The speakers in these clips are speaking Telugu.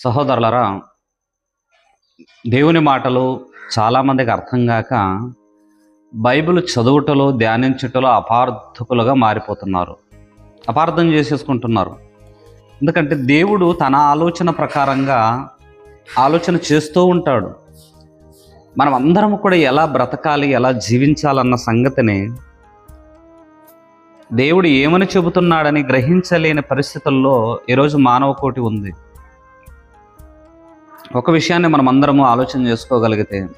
సహోదరులరా దేవుని మాటలు చాలామందికి అర్థం కాక బైబిల్ చదువుటలో ధ్యానించుటలో అపార్థకులుగా మారిపోతున్నారు. అపార్థం చేసేసుకుంటున్నారు. ఎందుకంటే దేవుడు తన ఆలోచన ప్రకారంగా ఆలోచన చేస్తూ ఉంటాడు. మనం అందరం కూడా ఎలా బ్రతకాలి ఎలా జీవించాలన్న సంగతిని దేవుడు ఏమని చెబుతున్నాడని గ్రహించలేని పరిస్థితుల్లో ఈరోజు మానవ కోటి ఉంది. ఒక విషయాన్ని మనం అందరము ఆలోచన చేసుకోగలిగితే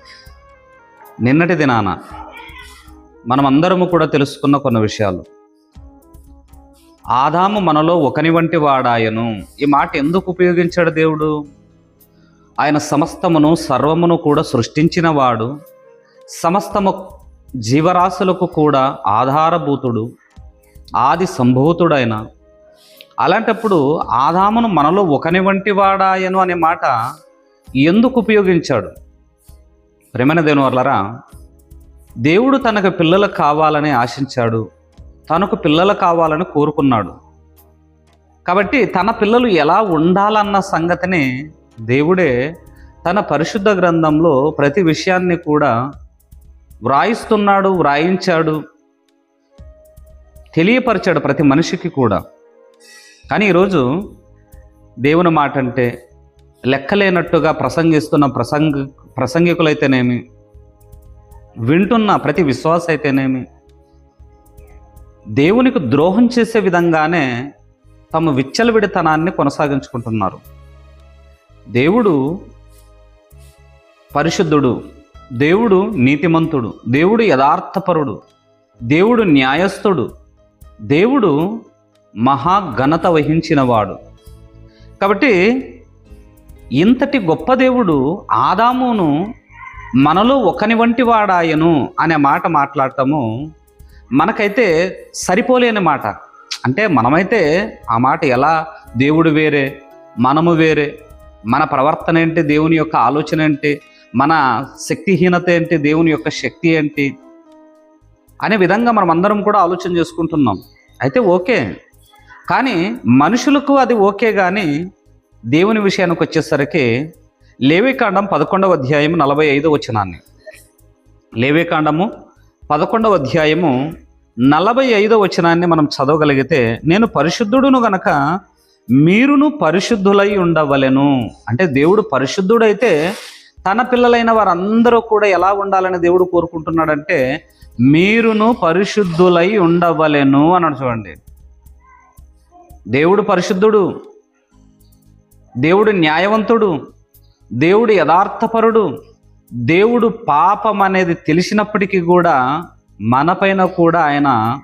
నిన్నటి దినాన మనం అందరము కూడా తెలుసుకున్న కొన్ని విషయాలు. ఆదాము మనలో ఒకని వంటి వాడాయను. ఈ మాట ఎందుకు ఉపయోగించాడు దేవుడు? ఆయన సమస్తమును సర్వమును కూడా సృష్టించిన వాడు. సమస్తము జీవరాశులకు కూడా ఆధారభూతుడు ఆది సంభూతుడైన. అలాంటప్పుడు ఆదామును మనలో ఒకని వంటి వాడాయను అనే మాట ఎందుకు ఉపయోగించాడు? ప్రేమైన దేవుని దేవుడు తనకు పిల్లలు కావాలని ఆశించాడు. తనకు పిల్లలు కావాలని కోరుకున్నాడు. కాబట్టి తన పిల్లలు ఎలా ఉండాలన్న సంగతిని దేవుడే తన పరిశుద్ధ గ్రంథంలో ప్రతి విషయాన్ని కూడా వ్రాయిస్తున్నాడు వ్రాయించాడు తెలియపరిచాడు ప్రతి మనిషికి కూడా. కానీ ఈరోజు దేవుని మాట అంటే లెక్కలేనట్టుగా ప్రసంగిస్తున్న ప్రసంగ ప్రసంగికులైతేనేమి? వింటున్న ప్రతి విశ్వాస అయితేనేమి దేవునికి ద్రోహం చేసే విధంగానే తమ విచ్చలవిడితనాన్ని కొనసాగించుకుంటున్నారు. దేవుడు పరిశుద్ధుడు దేవుడు నీతిమంతుడు దేవుడు యథార్థపరుడు దేవుడు న్యాయస్థుడు దేవుడు మహాఘనత వహించినవాడు. కాబట్టి ఇంతటి గొప్ప దేవుడు ఆదామును మనలో ఒకని వంటి వాడాయను అనే మాట మాట్లాడటము మనకైతే సరిపోలేని మాట. అంటే మనమైతే ఆ మాట ఎలా దేవుడు వేరే మనము వేరే మన ప్రవర్తన ఏంటి దేవుని యొక్క ఆలోచన ఏంటి మన శక్తిహీనత ఏంటి దేవుని యొక్క శక్తి ఏంటి అనే విధంగా మనం అందరం కూడా ఆలోచన చేసుకుంటున్నాం. అయితే ఓకే. కానీ మనుషులకు అది ఓకే కానీ దేవుని విషయానికి వచ్చేసరికి లేవికాండం పదకొండవ అధ్యాయం నలభై ఐదో వచనాన్ని. లేవికాండము పదకొండవ అధ్యాయము నలభై ఐదో వచనాన్ని మనం చదవగలిగితే నేను పరిశుద్ధుడును గనక మీరును పరిశుద్ధులై ఉండవలెను. అంటే దేవుడు పరిశుద్ధుడైతే తన పిల్లలైన వారందరూ కూడా ఎలా ఉండాలని దేవుడు కోరుకుంటున్నాడంటే మీరును పరిశుద్ధులై ఉండవలెను అన్నాడు చూడండి. దేవుడు పరిశుద్ధుడు దేవుడు న్యాయవంతుడు దేవుడు యథార్థపరుడు దేవుడు పాపం అనేది తెలిసినప్పటికీ కూడా మనపైన కూడా ఆయన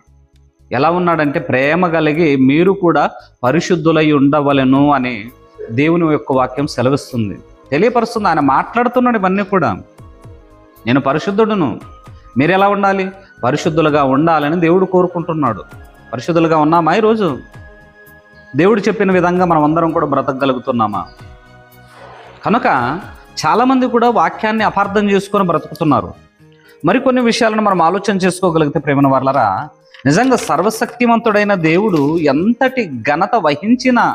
ఎలా ఉన్నాడంటే ప్రేమ కలిగి మీరు కూడా పరిశుద్ధులై ఉండవలెను అని దేవుని యొక్క వాక్యం సెలవిస్తుంది. తెలియపరుస్తుంది. ఆయన మాట్లాడుతున్నాడు ఇవన్నీ కూడా. నేను పరిశుద్ధుడును. మీరు ఎలా ఉండాలి? పరిశుద్ధులుగా ఉండాలని దేవుడు కోరుకుంటున్నాడు. పరిశుద్ధులుగా ఉన్నామా ఈరోజు? దేవుడు చెప్పిన విధంగా మనం అందరం కూడా బ్రతకగలుగుతున్నామా? కనుక చాలామంది కూడా వాక్యాన్ని అపార్థం చేసుకొని బ్రతుకుతున్నారు. మరికొన్ని విషయాలను మనం ఆలోచన చేసుకోగలిగితే ప్రేమన వాళ్ళరా నిజంగా సర్వశక్తివంతుడైన దేవుడు ఎంతటి ఘనత వహించిన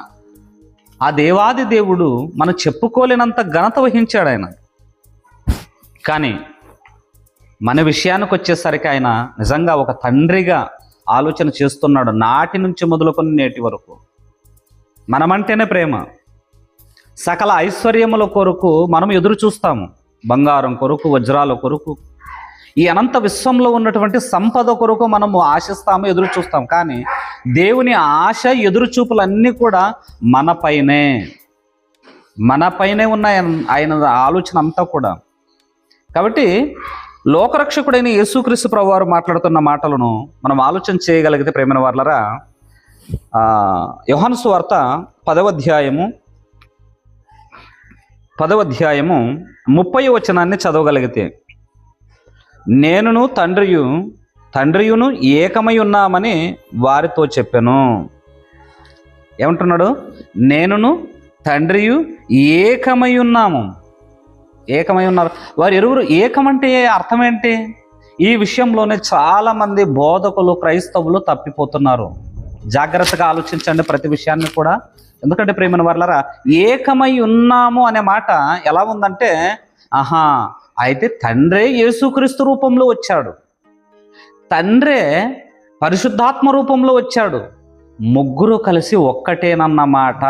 ఆ దేవాది దేవుడు మనం చెప్పుకోలేనంత ఘనత వహించాడు ఆయన. కానీ మన విషయానికి వచ్చేసరికి ఆయన నిజంగా ఒక తండ్రిగా ఆలోచన చేస్తున్నాడు నాటి నుంచి మొదలుకొని నేటి వరకు. మనమంటేనే ప్రేమ. సకల ఐశ్వర్యముల కొరకు మనం ఎదురు చూస్తాము. బంగారం కొరకు వజ్రాల కొరకు. ఈ అనంత విశ్వంలో ఉన్నటువంటి సంపద కొరకు మనము ఆశిస్తాము ఎదురు చూస్తాం కానీ దేవుని ఆశ ఎదురు చూపులన్నీ కూడా మనపైనే మనపైనే ఉన్న ఆయన- ఆయన ఆలోచన అంతా కూడా. కాబట్టి లోకరక్షకుడైన యేసుక్రీస్తు ప్రభు వారు మాట్లాడుతున్న మాటలను మనం ఆలోచన చేయగలిగితే ప్రేమైన వాళ్ళరా యోహాను వార్త పదవ అధ్యాయము పదవ అధ్యాయము ముప్పై వచనాన్ని చదవగలిగితే నేనును తండ్రియు తండ్రియును ఏకమై ఉన్నామని వారితో చెప్పాను. ఏమంటున్నాడు? నేనును తండ్రియు ఏకమై ఉన్నాము. ఏకమై ఉన్నారు. వారు ఇరువురు ఏకమంటే అర్థం ఏంటి ఈ విషయంలోనే చాలామంది బోధకులు క్రైస్తవులు తప్పిపోతున్నారు. జాగ్రత్తగా ఆలోచించండి ప్రతి విషయాన్ని కూడా. ఎందుకంటే ప్రేమైన వర్లరా ఏకమై ఉన్నాము అనే మాట ఎలా ఉందంటే ఆహా అయితే తండ్రే యేసుక్రీస్తు రూపంలో వచ్చాడు. తండ్రే పరిశుద్ధాత్మ రూపంలో వచ్చాడు. ముగ్గురు కలిసి ఒక్కటేనన్నమాట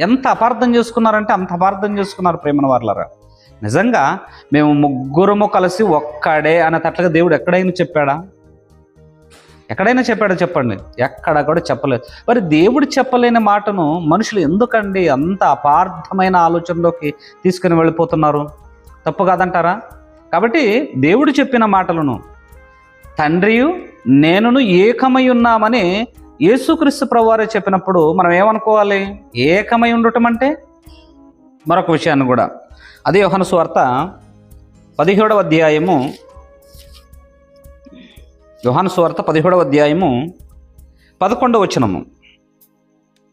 ఎంత అపార్థం చేసుకున్నారంటే అంత అపార్థం చేసుకున్నారు ప్రేమన వర్లరా. నిజంగా మేము ముగ్గురము కలిసి ఒక్కడే అనేటట్లుగా దేవుడు ఎక్కడైనా చెప్పాడా? ఎక్కడైనా చెప్పాడో చెప్పండి. ఎక్కడ కూడా చెప్పలేదు. మరి దేవుడు చెప్పలేని మాటను మనుషులు ఎందుకండి అంత అపార్థమైన ఆలోచనలోకి తీసుకుని వెళ్ళిపోతున్నారు? తప్పు కాదంటారా? కాబట్టి దేవుడు చెప్పిన మాటలను తండ్రియు నేనును ఏకమై ఉన్నామని యేసుక్రీస్తు ప్రభువారే చెప్పినప్పుడు మనం ఏమనుకోవాలి? ఏకమై ఉండటం అంటే? మరొక విషయాన్ని కూడా. అదే యోహన సువార్త పదిహేడవ అధ్యాయము యోహాను సువార్త పదిహేడవ అధ్యాయము పదకొండవ వచనము.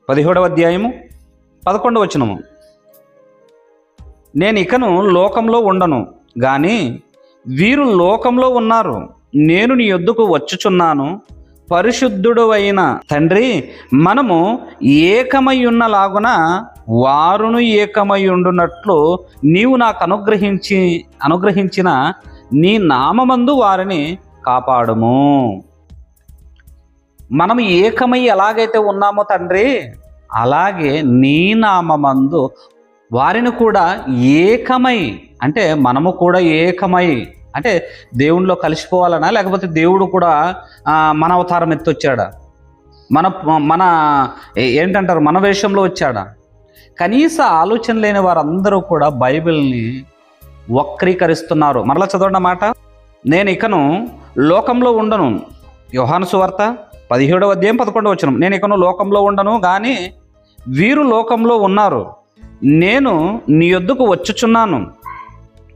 పదిహేడవ అధ్యాయము పదకొండవ వచనము. నేను ఇకను లోకంలో ఉండను కానీ వీరు లోకంలో ఉన్నారు. నేను నీ యొద్దకు వచ్చుచున్నాను. పరిశుద్ధుడు అయిన తండ్రి మనము ఏకమయ్యున్న లాగున వారును ఏకమై ఉండునట్లు నీవు నాకు అనుగ్రహించి అనుగ్రహించిన నీ నామమందు వారిని కాపాడుము. మనం ఏకమై ఎలాగైతే ఉన్నామో తండ్రి అలాగే నీ నామందు వారిని కూడా ఏకమై అంటే మనము కూడా ఏకమై అంటే దేవునిలో కలిసిపోవాలనా? లేకపోతే దేవుడు కూడా మన అవతారం ఎత్తొచ్చాడా? మన మన ఏంటంటారు? మన వేషంలో వచ్చాడా? కనీస ఆలోచన లేని వారందరూ కూడా బైబిల్ని వక్రీకరిస్తున్నారు. మరలా చదవండి మాట. నేను ఇకను లోకంలో ఉండను. యోహాను సువార్త పదిహేడవ అధ్యాయం పదకొండవ వచ్చిన నేను ఇకను లోకంలో ఉండను కానీ వీరు లోకంలో ఉన్నారు. నేను నీ యొద్దకు వచ్చుచున్నాను.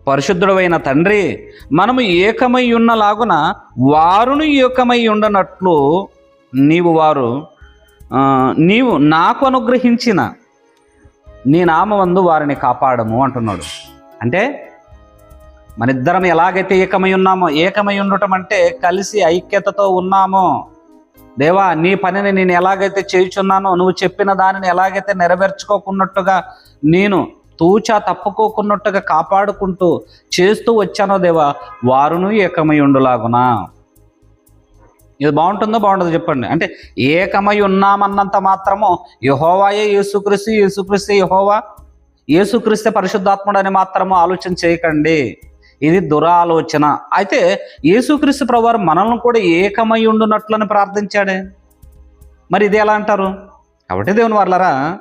పరిశుద్ధుడైన తండ్రి మనము ఏకమై ఉన్నలాగున వారును ఏకమై ఉండనట్లు నీవు వారు నీవు నాకు అనుగ్రహించిన నీ నామందు వారిని కాపాడము అంటున్నాడు. అంటే మన ఇద్దరం ఎలాగైతే ఏకమై ఉన్నామో ఏకమై ఉండటం అంటే కలిసి ఐక్యతతో ఉన్నామో. దేవా నీ పనిని నేను ఎలాగైతే చేయుచున్నానో నువ్వు చెప్పిన దానిని ఎలాగైతే నెరవేర్చుకోకున్నట్టుగా నేను తూచా తప్పుకోకున్నట్టుగా కాపాడుకుంటూ చేస్తూ వచ్చానో దేవా వారును ఏకమై ఉండులాగునా. ఇది బాగుంటుందో బాగుండదు చెప్పండి. అంటే ఏకమై ఉన్నామన్నంత మాత్రము యహోవాయే యేసుక్రీస్తు యేసుక్రీస్తు యహోవా యేసుక్రీస్తే పరిశుద్ధాత్ముడు అని మాత్రము ఆలోచన చేయకండి. ఇది దురాలోచన. అయితే యేసుక్రీస్తు ప్రభువారు మనల్ని కూడా ఏకమై ఉండునట్లని ప్రార్థించాడే. మరి ఇది ఎలా అంటారు? కాబట్టి దేవుని వాళ్ళరా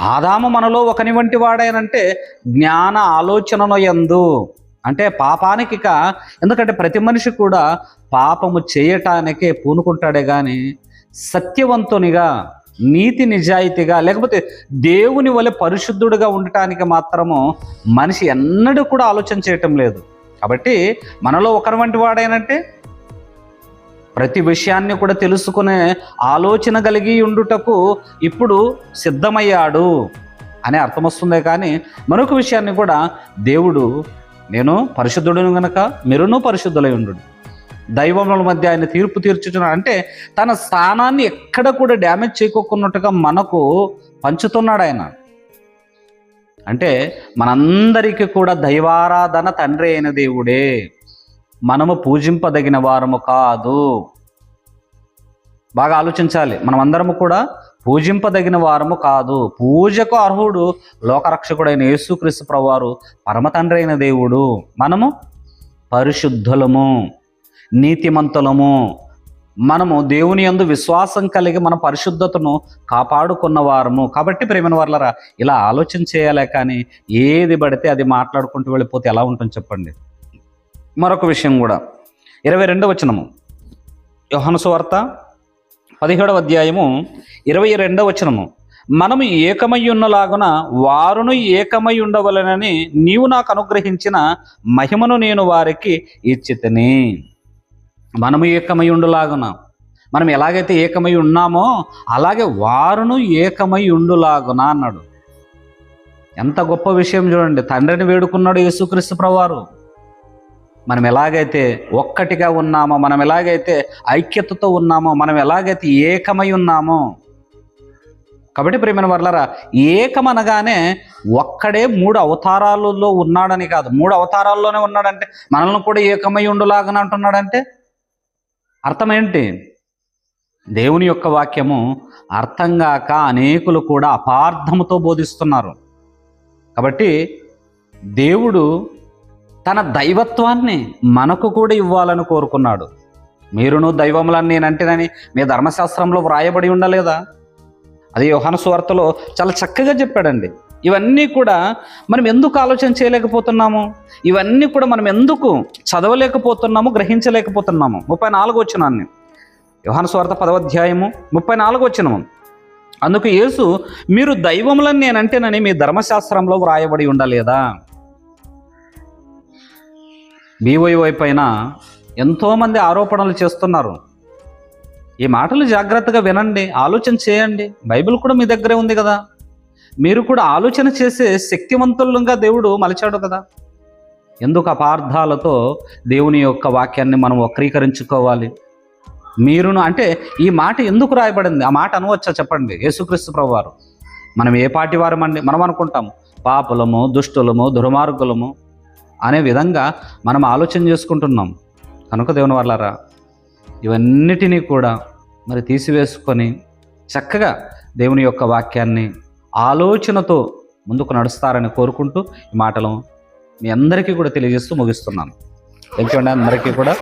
ఆదాము మనలో ఒకని వంటి వాడేనంటే జ్ఞాన ఆలోచనలో ఎందు అంటే పాపానికి ఇక ఎందుకంటే ప్రతి మనిషి కూడా పాపము చేయటానికే పూనుకుంటాడే కానీ సత్యవంతునిగా నీతి నిజాయితీగా లేకపోతే దేవుని వలె పరిశుద్ధుడుగా ఉండటానికి మాత్రము మనిషి ఎన్నడూ కూడా ఆలోచన చేయటం లేదు. కాబట్టి మనలో ఒకరి వంటి వాడేనంటే ప్రతి విషయాన్ని కూడా తెలుసుకునే ఆలోచన కలిగి ఉండుటకు ఇప్పుడు సిద్ధమయ్యాడు అనే అర్థం వస్తుందే కానీ మరొక విషయాన్ని కూడా దేవుడు నేను పరిశుద్ధుడును గనక మీరును పరిశుద్ధులై ఉండు దైవముల మధ్య ఆయన తీర్పు తీర్చుతున్నాడు అంటే తన స్థానాన్ని ఎక్కడ కూడా డ్యామేజ్ చేయకోకున్నట్టుగా మనకు పంచుతున్నాడు ఆయన. అంటే మనందరికీ కూడా దైవారాధన తండ్రి అయిన దేవుడే. మనము పూజింపదగిన వారము కాదు. బాగా ఆలోచించాలి. మనమందరము కూడా పూజింపదగిన వారము కాదు. పూజకు అర్హుడు లోకరక్షకుడైన యేసుక్రీస్తు ప్రవారు పరమ తండ్రి అయిన దేవుడు. మనము పరిశుద్ధులము. నీతిమంతులము. మనము దేవుని యందు విశ్వాసం కలిగి మన పరిశుద్ధతను కాపాడుకున్న వారము కాబట్టి ప్రేమిన వర్లరా ఇలా ఆలోచన చేయాలే కానీ ఏది పడితే అది మాట్లాడుకుంటూ వెళ్ళిపోతే ఎలా ఉంటుంది చెప్పండి. మరొక విషయం కూడా. ఇరవై రెండవ వచనము. యోహనసువార్త పదిహేడవ అధ్యాయము ఇరవై రెండవ వచనము. మనము ఏకమై ఉన్నలాగున వారును ఏకమై ఉండవలనని నీవు నాకు అనుగ్రహించిన మహిమను నేను వారికి ఇచ్చితని. మనము ఏకమై ఉండులాగున మనం ఎలాగైతే ఏకమై ఉన్నామో అలాగే వారును ఏకమై ఉండులాగున అన్నాడు. ఎంత గొప్ప విషయం చూడండి. తండ్రిని వేడుకున్నాడు యేసుక్రీస్తు ప్రవారు మనం ఎలాగైతే ఒక్కటిగా ఉన్నామో మనం ఎలాగైతే ఐక్యతతో ఉన్నామో మనం ఎలాగైతే ఏకమై ఉన్నామో కాబట్టి ప్రేమైన వర్లరా ఏకమనగానే ఒక్కడే మూడు అవతారాలలో ఉన్నాడని కాదు. మూడు అవతారాల్లోనే ఉన్నాడంటే మనల్ని కూడా ఏకమై ఉండులాగా అంటున్నాడంటే అర్థం ఏంటి దేవుని యొక్క వాక్యము అర్థం కాక అనేకులు కూడా అపార్థముతో బోధిస్తున్నారు. కాబట్టి దేవుడు తన దైవత్వాన్ని మనకు కూడా ఇవ్వాలని కోరుకున్నాడు. మీరును దైవములని నేనంటేనని మీ ధర్మశాస్త్రంలో వ్రాయబడి ఉండలేదా? అది యోహాను సువార్తలో చాలా చక్కగా చెప్పాడండి. ఇవన్నీ కూడా మనం ఎందుకు ఆలోచన చేయలేకపోతున్నాము? ఇవన్నీ కూడా మనం ఎందుకు చదవలేకపోతున్నాము గ్రహించలేకపోతున్నాము? ముప్పై నాలుగు వచ్చినాన్ని యోహాను స్వార్థ పదవాధ్యాయము ముప్పై నాలుగు వచ్చినము అందుకు యేసు మీరు దైవములని నేనంటేనని మీ ధర్మశాస్త్రంలో వ్రాయబడి ఉండలేదా? బీవైవై పైన ఎంతోమంది ఆరోపణలు చేస్తున్నారు. ఈ మాటలు జాగ్రత్తగా వినండి ఆలోచన చేయండి. బైబిల్ కూడా మీ దగ్గరే ఉంది కదా. మీరు కూడా ఆలోచన చేసే శక్తివంతులుగా దేవుడు మలిచాడు కదా. ఎందుకు అపార్థాలతో దేవుని యొక్క వాక్యాన్ని మనం వక్రీకరించుకోవాలి? మీరును అంటే ఈ మాట ఎందుకు రాయబడింది? ఆ మాట అనవచ్చా చెప్పండి? యేసుక్రీస్తు ప్రభువారు. మనం ఏ పాటి వారమండి? మనం అనుకుంటాం పాపులము దుష్టులము దుర్మార్గులము అనే విధంగా మనం ఆలోచన చేసుకుంటున్నాం. కనుక దేవుని వాళ్ళారా ఇవన్నిటినీ కూడా మరి తీసివేసుకొని చక్కగా దేవుని యొక్క వాక్యాన్ని ఆలోచనతో ముందుకు నడుస్తారని కోరుకుంటూ ఈ మాటలు మీ అందరికీ కూడా తెలియజేస్తూ ముగిస్తున్నాను. థ్యాంక్ యూ అండి. అందరికీ కూడా.